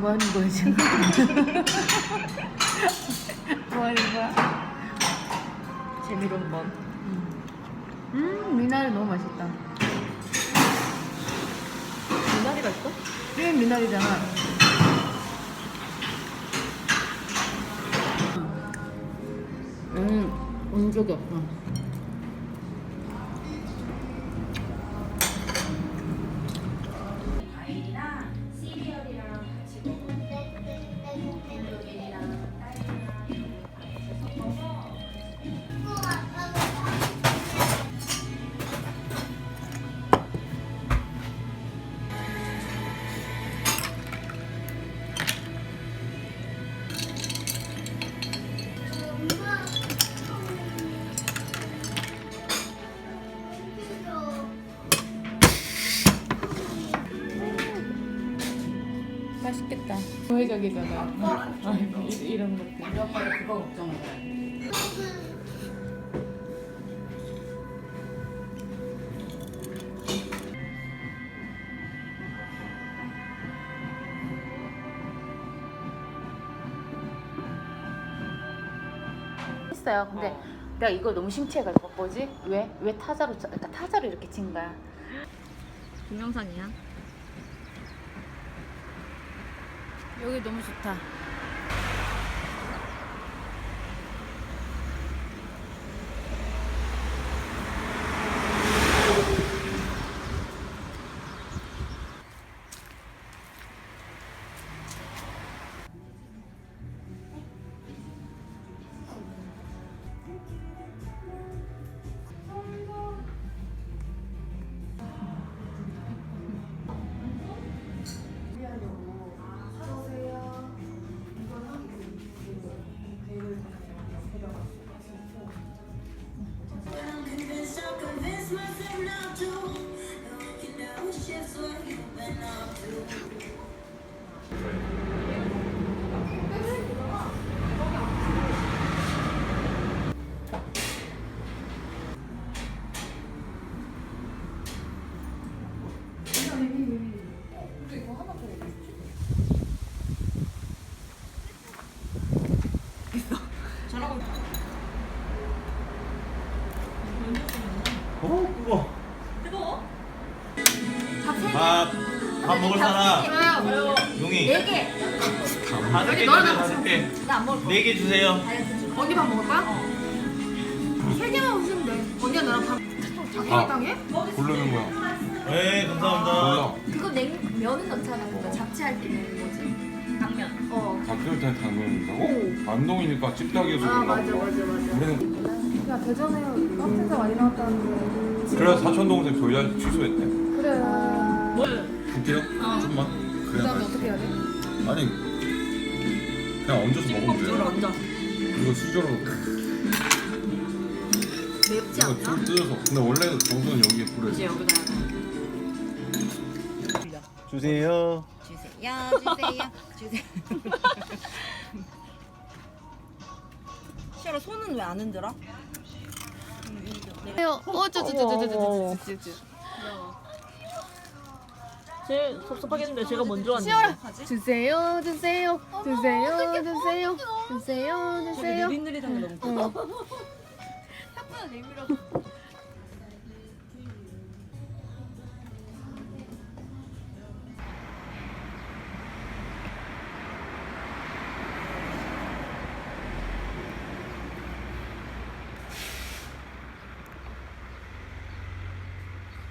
뭐 하는 거야 지금? 뭐 하는 거야? 재미로 한번. 음 미나리 너무 맛있다. 미나리가 있어? 이게 미나리잖아. 음, 온 적이 없어. 맛있겠다. 우회적이잖아. 아, 이- 이런 것들. 오빠도 그거 걱정하잖아. 했어요. 근데 내가 이거 너무 심취해가지고 뭐지? 왜? 왜 타자로 쳐- 그러니까 타자로 이렇게 친 거야? 동영상이야. 여기 너무 좋다. 어? 우와. 밥 먹을 사람. 용이. 네 개. 다섯 개 주세요. 다섯 개. 나안 먹을 거. 네개 주세요. 언니 밥 먹을 거야? 세 개만 오시면 돼. 언니가 나랑 밥 자기 아. 당해? 고르는 거야. 네 감사합니다. 몰라. 그거 냉 면은 넣잖아. 그거 잡채할 때 먹는 거지. 당면. 어. 잡힐 때 당면이라고? 안동이니까 찜닭이어서 그런가 보다. 맞아 우리는 야 대전에 카페가 많이 나왔다는데. 그래 사촌 동생 조이아 취소했대. 그래. 볼게요. 좀만. 그. 다음에 어떻게 해야 돼? 아니 그냥 얹어서 먹으면 돼. 먼저. 이거 수저로 맵지 이거 않나? 좀 뜯어서. 근데 원래 정수는 여기에 불에. 이제 여기다. 주세요. 주세요, 주세요, 주세요. 시아라 손은 왜 안 흔들어? 어, 저. 제일 섭섭하겠는데 제가 먼저 왔는데. 주세요, 주세요, 주세요, 주세요, 주세요, 주세요. 느릿느릿한 게 너무 어.